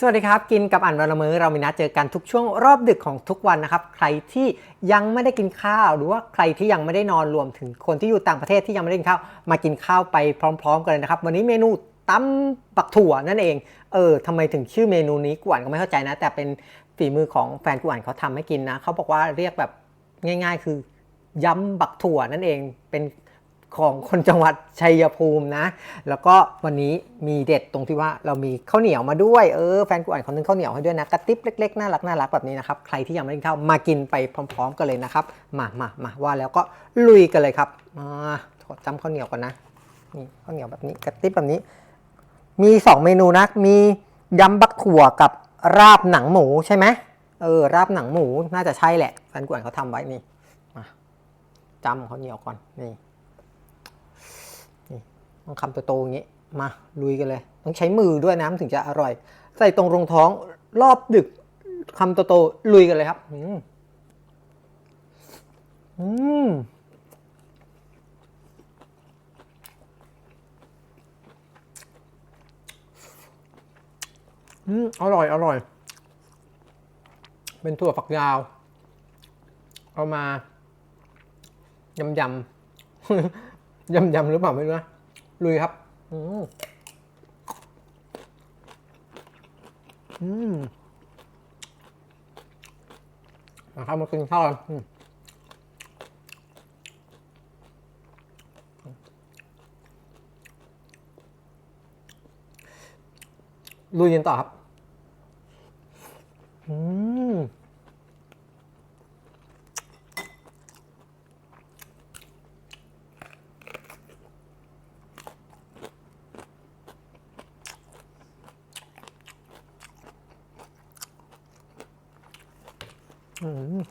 สวัสดีครับ กินกับอ่านวันละมือเรามีนัดเจอกันทุกช่วงรอบดึกของทุกวันนะครับ ใครที่ยังไม่ได้กินข้าว หรือว่าใครที่ยังไม่ได้นอนรวมถึงคนที่อยู่ต่างประเทศที่ยังไม่ได้กินข้าวมากินข้าวไปพร้อม ๆ กันเลยนะครับ วันนี้เมนูตำปักถั่วนั่นเอง เออทำไมถึงชื่อเมนูนี้กูอ่านก็ไม่เข้าใจนะ แต่เป็นฝีมือของแฟนกูอ่านเขาทำให้กินนะเขาบอกว่าเรียกแบบง่าย ๆ คือยำบักถั่วนั่นเองเป็น ของคนจังหวัดชัยภูมินะ แล้วก็วันนี้มีเด็ดตรงที่ว่าเรามีข้าวเหนียวมาด้วย เออแฟนกูอ่านคนนึงข้าวเหนียวให้ด้วยนะกระติบเล็กๆน่ารักน่ารักแบบนี้นะครับ ใครที่ยังไม่ได้ข้าวมากินไปพร้อม ๆ กันเลยนะครับ มามามาว่าแล้วก็ลุยกันเลยครับมาขอจำข้าวเหนียวก่อนนะนี่ข้าวเหนียวแบบนี้กระติบแบบนี้ มี 2 เมนูนะมียำบักถั่วกับราบหนังหมูใช่ไหมเออราบหนังหมูน่าจะใช่แหละแฟนกูอ่านเขาทำไว้นี่มาจำข้าวเหนียวก่อนนี่ ต้องคำโตๆอย่างนี้มาลุยกันเลย ต้องใช้มือด้วยนะมันถึงจะอร่อย ใส่ตรงรองท้องรอบดึกคำโตๆลุยกันเลยครับ อืมอืมอืมอร่อย อร่อย เป็นถั่วฝักยาว เอามายำยำ ยำยำหรือเปล่าไม่รู้นะลุยครับ อืมอืมนะครับมากินข้าวกันอืมลุยกันต่อครับ อืม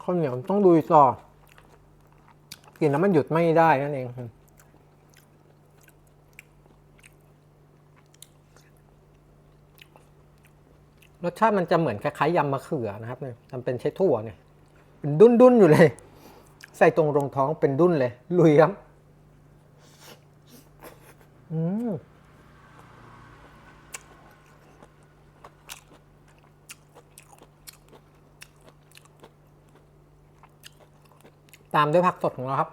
ข้าวเหนียวต้องดูต่อ กินแล้วมันหยุดไม่ได้นั่นเองรสชาติมันจะเหมือนคล้ายๆยำมะเขือนะครับเนี่ยมันเป็นใช้ถั่วเนี่ย เป็นดุนๆอยู่เลย ใส่ตรงรองท้องเป็นดุนเลย ลุยครับ อืม ตามด้วยผักสดของเราครับ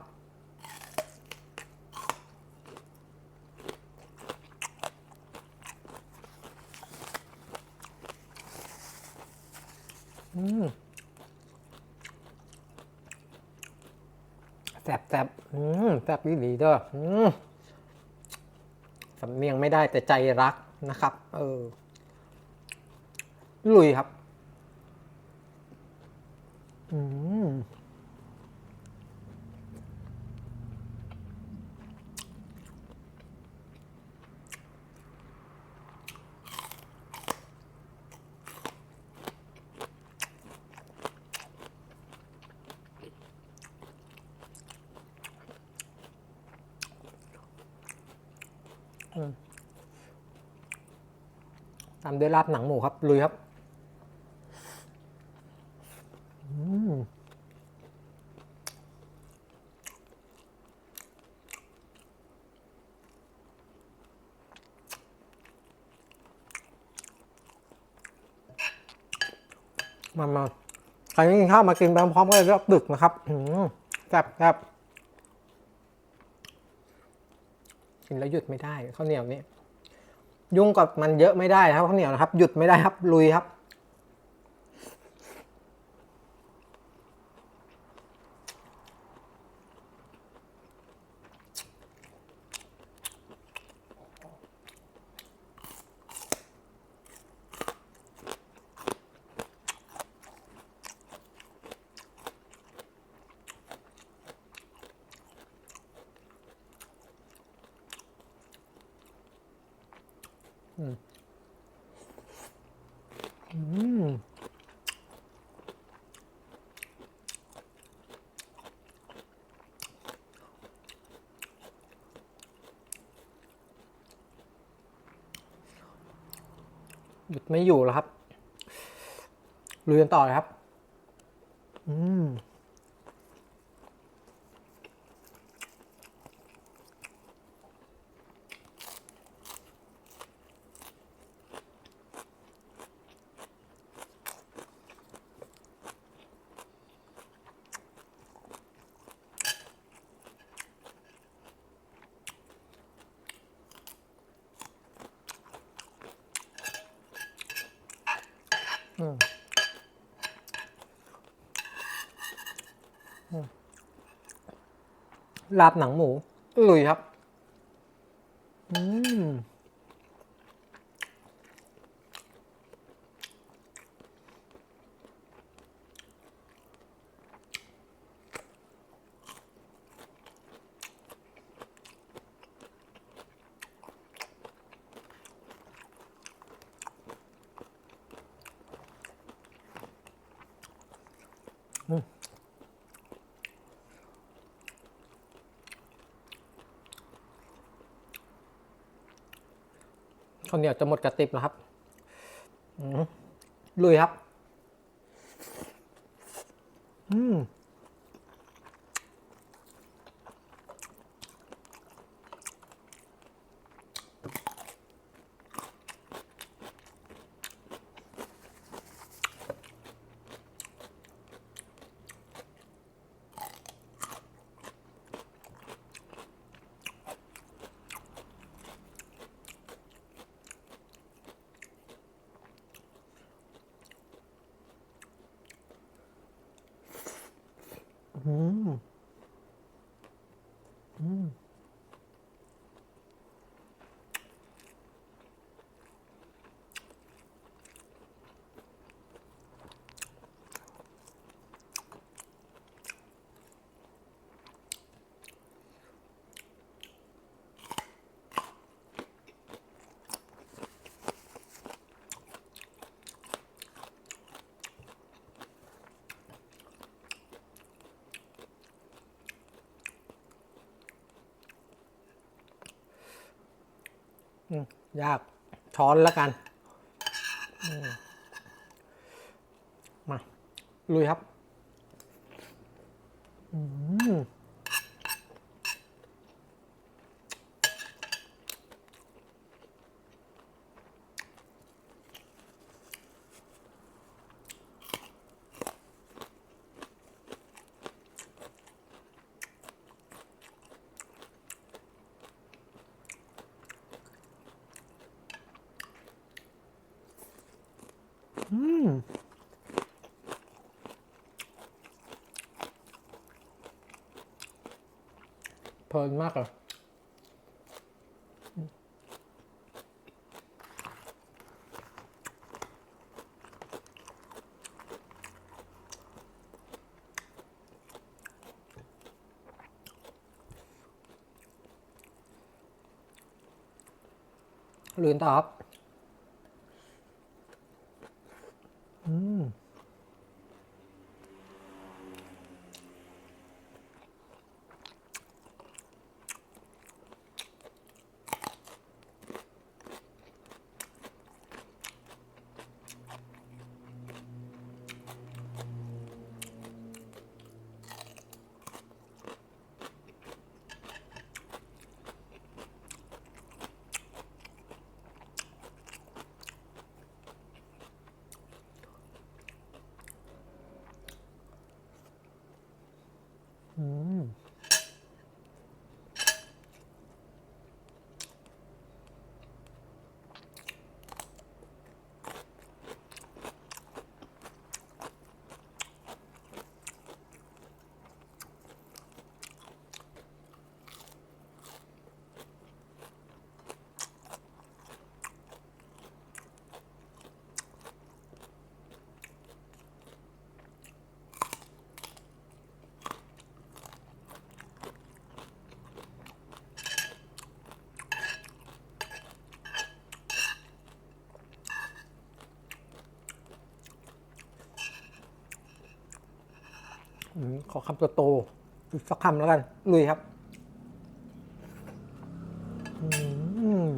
อืมแซ่บแซ่บอืมแซ่บดีดีเด้ออืมสำเนียงไม่ได้แต่ใจรักนะครับ เออ ลุยครับ อืม ตามด้วยลาบหนังหมูครับ ลุยครับมามาใครไม่กินข้าวมากินไปพร้อมกันเลยรอบดึกนะครับแซ่บแซ่บ กินแล้วหยุดไม่ได้ข้าวเหนียวนี่ยุ่งกับมันเยอะไม่ได้นะครับข้าวเหนียวนะครับ หยุดไม่ได้ครับลุยครับ อืม หยุดไม่อยู่แล้วครับลุยกันต่อเลยครับ อืม ลาบหนังหมูลุยครับ อืม ข้าวเหนียวจะหมดกระติบแล้วครับลุยครับ อืม อืม อืม อืม ยากช้อนแล้วกันมมาลุยครับ อืม เพลินมากเลยลืนต่อครับ ขอคำโตๆอีกสักคำแล้วกันลุยครับ อืม อ อืม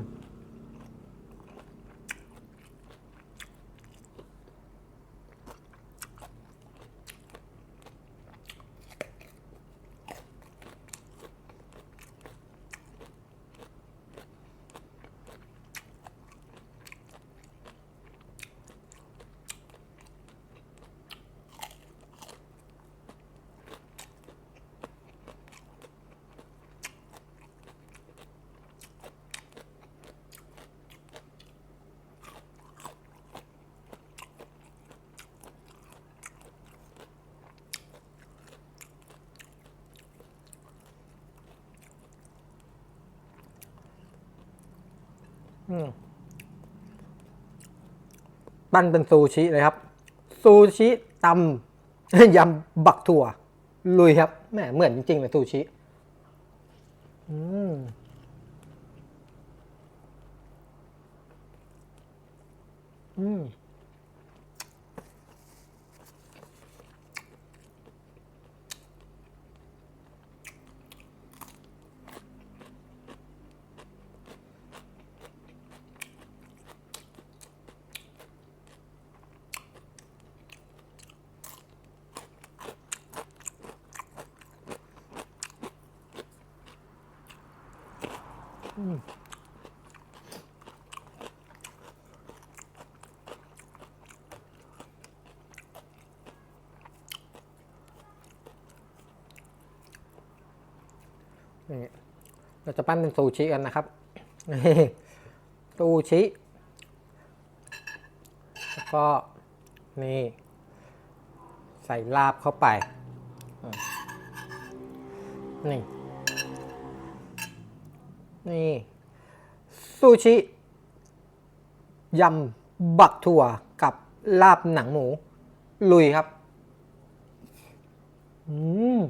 ปั้นเป็นซูชิเลยครับ ซูชิตำยำบักถั่ว ลุยครับแหมเหมือนจริงๆเลยซูชิ อืมอืม นี่เราจะปั้นเป็นซูชิกันนะครับนี่ซูชิแล้วก็นี่ ใส่ลาบเข้าไปนี่ นี่ซูชิยำบักถั่วกับลาบหนังหมู ลุยครับ อืม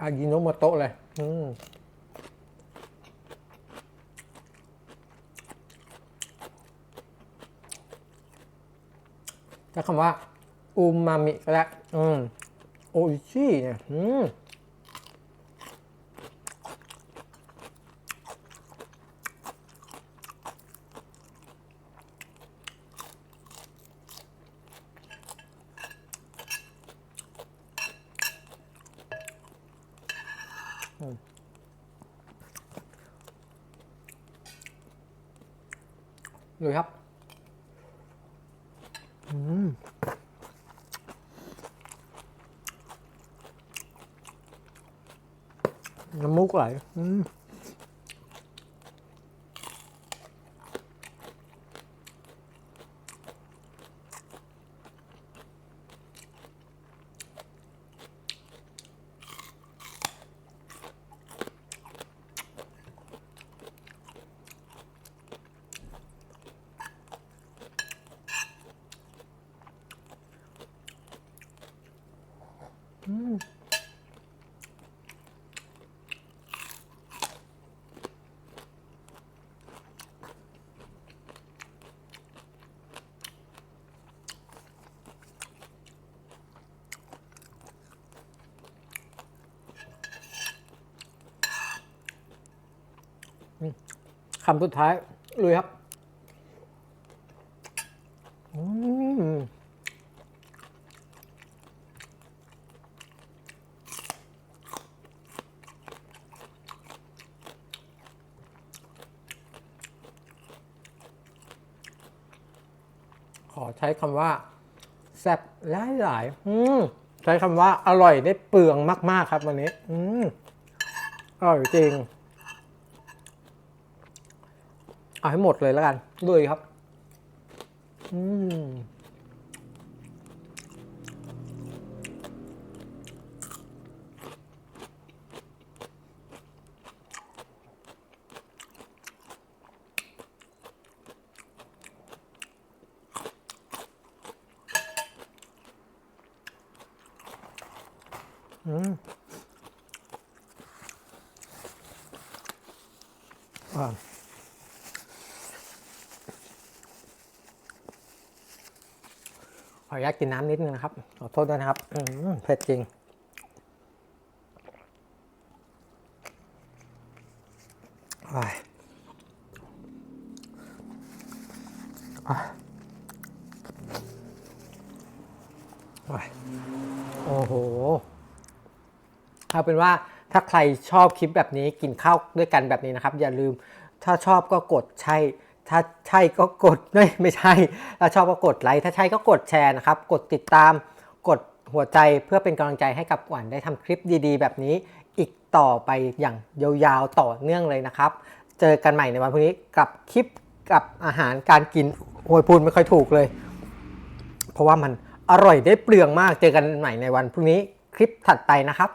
อายิโนโมโตะเลย อืม ใช้คำว่าอูมามิก็แล้วอืมโออิชิเนี่ยอืมเลยครับ อืมน้ำมูกไคำสุดท้ายลุยครับอืมขอใช้คำว่า แซ่บหลายหลายใช้คำว่าอร่อยได้เปลืองมาก ๆ ครับวันนี้ อืมอร่อยจริง เอาให้หมดเลยแล้วกันด้วยครับ อืม ขออนุญาตกินน้ำนิดนึงนะครับ ขอโทษด้วยนะครับเผ็ดจริง โอ้โห เอาเป็นว่าถ้าใครชอบคลิปแบบนี้กินข้าวด้วยกันแบบนี้นะครับ อย่าลืมถ้าชอบก็กดใช่ ถ้าใช่ก็กดไม่ไม่ใช่ถ้าชอบก็กดไลค์ถ้าใช่ก็กดแชร์นะครับ กดติดตามกดหัวใจเพื่อเป็นกำลังใจให้กับหวานได้ทำคลิปดีๆ แบบนี้อีกต่อไปอย่างยาวๆต่อเนื่องเลยนะครับ เจอกันใหม่ในวันพรุ่งนี้กับคลิปกับอาหารการกินโอ้โหอยพูดไม่ค่อยถูกเลย เพราะว่ามันอร่อยได้เปลืองมากเจอกันใหม่ในวันพรุ่งนี้คลิปถัดไปนะครับ